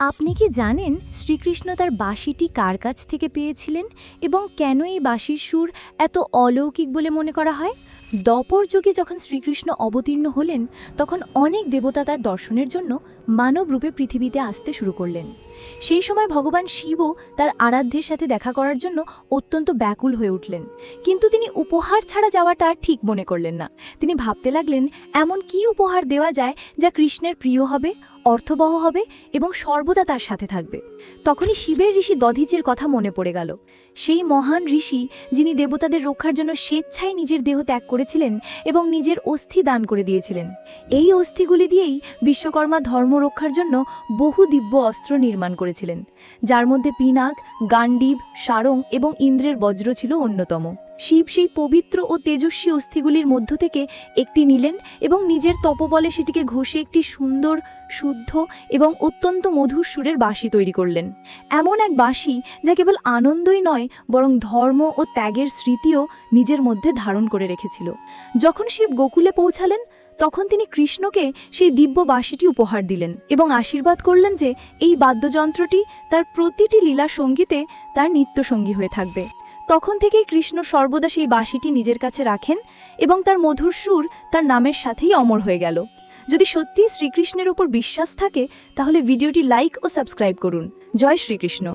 আপনি কি জানেন শ্রীকৃষ্ণ তার বাঁশিটি কার কাছ থেকে পেয়েছিলেন এবং কেন এই বাঁশির সুর এত অলৌকিক বলে মনে করা হয়? দপর যুগে যখন শ্রীকৃষ্ণ অবতীর্ণ হলেন, তখন অনেক দেবতা তার দর্শনের জন্য মানব রূপে পৃথিবীতে আসতে শুরু করলেন। সেই সময় ভগবান শিবও তার আরাধ্যের সাথে দেখা করার জন্য অত্যন্ত ব্যাকুল হয়ে উঠলেন। কিন্তু তিনি উপহার ছাড়া যাওয়াটা ঠিক মনে করলেন না। তিনি ভাবতে লাগলেন, এমন কি উপহার দেওয়া যায় যা কৃষ্ণের প্রিয় হবে? অর্থবহ হবে এবং সর্বদা তার সাথে থাকবে। তখনই শিবের ঋষি দধিচের কথা মনে পড়ে গেল। সেই মহান ঋষি, যিনি দেবতাদের রক্ষার জন্য স্বেচ্ছায় নিজের দেহ ত্যাগ করেছিলেন এবং নিজের অস্থি দান করে দিয়েছিলেন। এই অস্থিগুলি দিয়েই বিশ্বকর্মা ধর্ম রক্ষার জন্য বহু দিব্য অস্ত্র নির্মাণ করেছিলেন, যার মধ্যে পিনাক গান্ডীব সারং এবং ইন্দ্রের বজ্র ছিল অন্যতম। শিব সেই পবিত্র ও তেজস্বী অস্থিগুলির মধ্য থেকে একটি নিলেন এবং নিজের তপবলে সেটিকে ঘষে একটি সুন্দর, শুদ্ধ এবং অত্যন্ত মধুর সুরের বাঁশি তৈরি করলেন। এমন এক বাঁশি যা কেবল আনন্দই নয়, বরং ধর্ম ও ত্যাগের স্মৃতিও নিজের মধ্যে ধারণ করে রেখেছিল। যখন শিব গোকুলে পৌঁছালেন, তখন তিনি কৃষ্ণকে সেই দিব্য বাঁশিটি উপহার দিলেন এবং আশীর্বাদ করলেন যে এই বাদ্যযন্ত্রটি তার প্রতিটি লীলা সঙ্গীতে তার নিত্যসঙ্গী হয়ে থাকবে। তখন থেকেই কৃষ্ণ সর্বদা সেই বাঁশিটি নিজের কাছে রাখেন এবং তার মধুর সুর তার নামের সাথেই অমর হয়ে গেল। যদি সত্যি শ্রীকৃষ্ণের ওপর বিশ্বাস থাকে, তাহলে ভিডিওটি লাইক ও সাবস্ক্রাইব করুন। জয় শ্রীকৃষ্ণ।